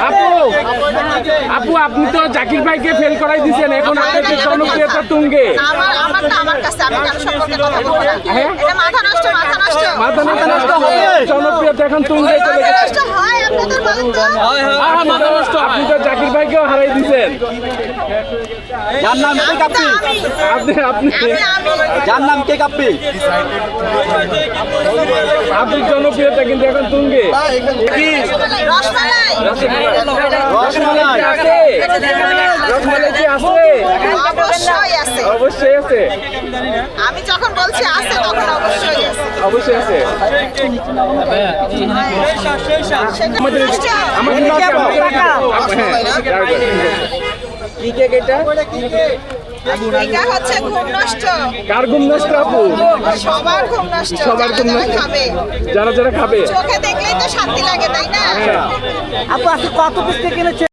আপু আপু আপনি তো জাকির ভাইকে ফেল করাই দিয়েছেন এখন আপনাকে জনপ্রিয়তা তুঙ্গে। আমার আমারটা আমার কাছে আমি কারও সম্পর্কে কথা বলব না। হ্যাঁ? এটা মাথা নষ্ট মাথা নষ্ট। মাথা মাথা নষ্ট হবে জনপ্রিয়তা এখন তুঙ্গে চলে গেছে। আপনি তো জাকির ভাইকেও হারাই দিয়েছেন যার নাম কে কাপ্পি? আপনি আপনি। যার নাম কে কাপ্পি? আপনার জনপ্রিয়তা কিন্তু এখন তুঙ্গে। আছে। রসমালাই কি আছে? অবশ্যই আছে। অবশ্যই আছে। আমি যখন বলছি আছে তখন অবশ্যই আছে। অবশ্যই আছে সেটা আমাদের আমাদের কাছে আমাদের কি কেক এটা এটা হচ্ছে ঘুম নষ্ট কার ঘুম নষ্ট আপু? সবার ঘুম নষ্ট। সবার ঘুম নষ্ট খাবে যারা যারা খাবে। চোখে দেখলেই তো শান্তি লাগে তাই না? হ্যাঁ। আপু আজকে কত পিস এনেছে